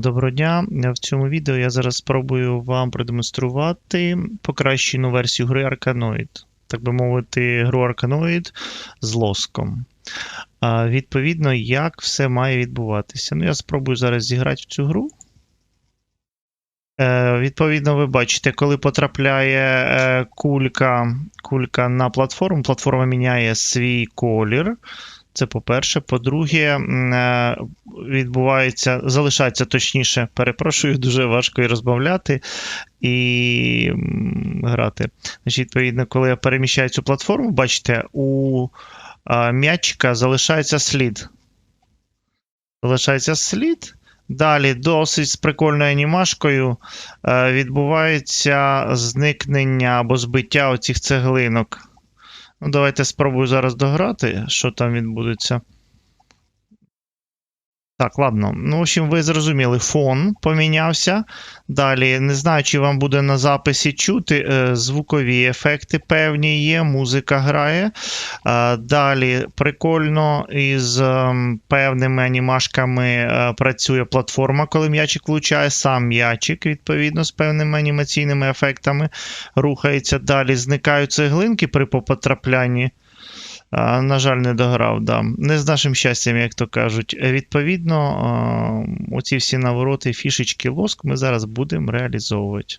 Доброго дня. В цьому відео я зараз спробую вам продемонструвати покращену версію гри Arkanoid. Так би мовити, гру Arkanoid з лоском. Відповідно, як все має відбуватися. Ну, я спробую зараз зіграти в цю гру. Е, Відповідно, ви бачите, коли потрапляє е, кулька, кулька на платформу, платформа міняє свій колір. Це по-перше. По-друге, е, відбувається, залишається точніше, перепрошую, дуже важко і розбавляти і грати. Значить, відповідно, коли я переміщаю цю платформу, бачите, у а, м'ячика залишається слід. Залишається слід. Далі, досить з прикольною анімашкою е, відбувається зникнення або збиття оцих цеглинок. Ну, давайте спробую зараз дограти, що там відбудеться. Так, ладно. Ну, в общем, ви зрозуміли, фон помінявся. Далі, не знаю, чи вам буде на записі чути, е, звукові ефекти певні є, музика грає. Е, Далі, прикольно, із ем, певними анімашками е, працює платформа, коли м'ячик влучає, сам м'ячик, відповідно, з певними анімаційними ефектами рухається. Далі зникають цеглинки при потраплянні. На жаль, не дограв, да. Не з нашим щастям, як то кажуть. Відповідно, оці всі навороти, фішечки, лоск ми зараз будемо реалізовувати.